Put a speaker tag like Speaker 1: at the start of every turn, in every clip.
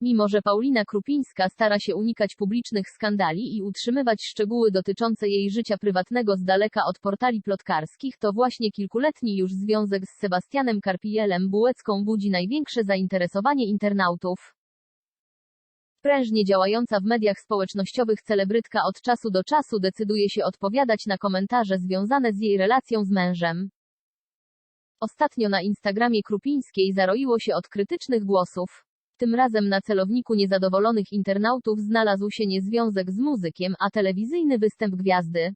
Speaker 1: Mimo, że Paulina Krupińska stara się unikać publicznych skandali i utrzymywać szczegóły dotyczące jej życia prywatnego z daleka od portali plotkarskich, to właśnie kilkuletni już związek z Sebastianem Karpielem Bułecką budzi największe zainteresowanie internautów. Prężnie działająca w mediach społecznościowych celebrytka od czasu do czasu decyduje się odpowiadać na komentarze związane z jej relacją z mężem. Ostatnio na Instagramie Krupińskiej zaroiło się od krytycznych głosów. Tym razem na celowniku niezadowolonych internautów znalazł się nie związek z muzykiem, a telewizyjny występ gwiazdy.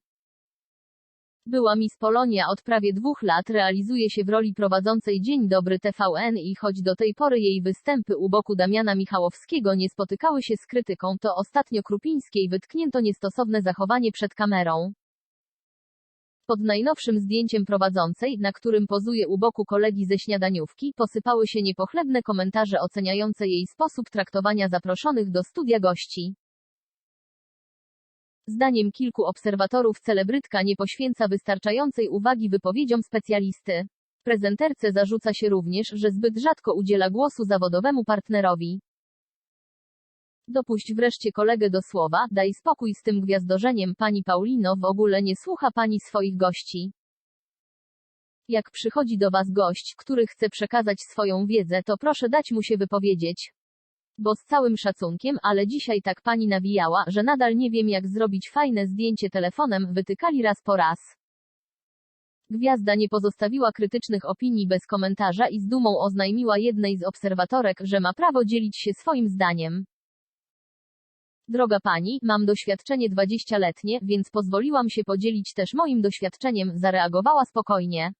Speaker 1: Była Miss Polonia od prawie dwóch lat realizuje się w roli prowadzącej Dzień Dobry TVN i choć do tej pory jej występy u boku Damiana Michałowskiego nie spotykały się z krytyką, to ostatnio Krupińskiej wytknięto niestosowne zachowanie przed kamerą. Pod najnowszym zdjęciem prowadzącej, na którym pozuje u boku kolegi ze śniadaniówki, posypały się niepochlebne komentarze oceniające jej sposób traktowania zaproszonych do studia gości. Zdaniem kilku obserwatorów celebrytka nie poświęca wystarczającej uwagi wypowiedziom specjalisty. Prezenterce zarzuca się również, że zbyt rzadko udziela głosu zawodowemu partnerowi. Dopuść wreszcie kolegę do słowa, daj spokój z tym gwiazdorzeniem, pani Paulino, w ogóle nie słucha pani swoich gości. Jak przychodzi do was gość, który chce przekazać swoją wiedzę, to proszę dać mu się wypowiedzieć. Bo z całym szacunkiem, ale dzisiaj tak pani nawijała, że nadal nie wiem jak zrobić fajne zdjęcie telefonem, wytykali raz po raz. Gwiazda nie pozostawiła krytycznych opinii bez komentarza i z dumą oznajmiła jednej z obserwatorek, że ma prawo dzielić się swoim zdaniem. Droga pani, mam doświadczenie 20-letnie, więc pozwoliłam się podzielić też moim doświadczeniem, zareagowała spokojnie.